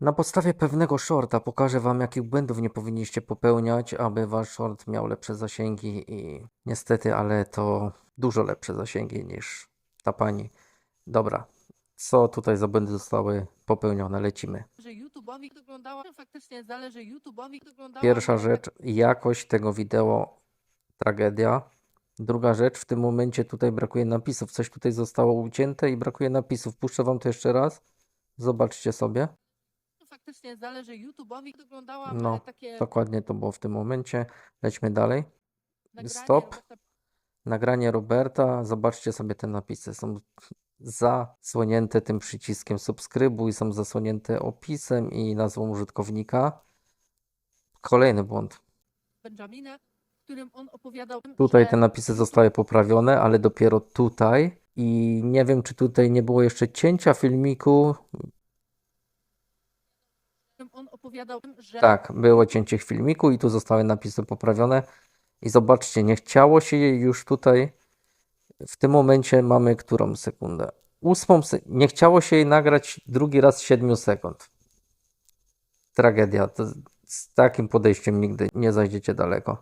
Na podstawie pewnego shorta pokażę Wam, jakich błędów nie powinniście popełniać, aby Wasz short miał lepsze zasięgi i niestety, ale to dużo lepsze zasięgi niż ta pani. Dobra, co tutaj za błędy zostały popełnione? Lecimy. że YouTube'owi wyglądała, faktycznie zależy YouTube'owi wyglądała. Pierwsza rzecz, jakość tego wideo, tragedia. Druga rzecz, w tym momencie tutaj brakuje napisów. Coś tutaj zostało ucięte i brakuje napisów. Puszczę Wam to jeszcze raz. Zobaczcie sobie. Faktycznie zależy YouTube'owi wyglądała, No, takie Dokładnie to było w tym momencie. Lećmy dalej. nagranie stop. Roberta Nagranie Roberta. Zobaczcie sobie te napisy. Są zasłonięte tym przyciskiem subskrybuj, są zasłonięte opisem i nazwą użytkownika. Kolejny błąd. Benjamina, w którym on opowiadał, Tutaj że te napisy zostały poprawione, ale dopiero tutaj. I nie wiem, czy tutaj nie było jeszcze cięcia filmiku. W on opowiadał, że Tak, było cięcie filmiku i tu zostały napisy poprawione. I zobaczcie, nie chciało się jej już tutaj. W tym momencie mamy którą sekundę? Ósmą. Se nie chciało się jej nagrać drugi raz 7 sekund. Tragedia. To z takim podejściem nigdy nie zajdziecie daleko.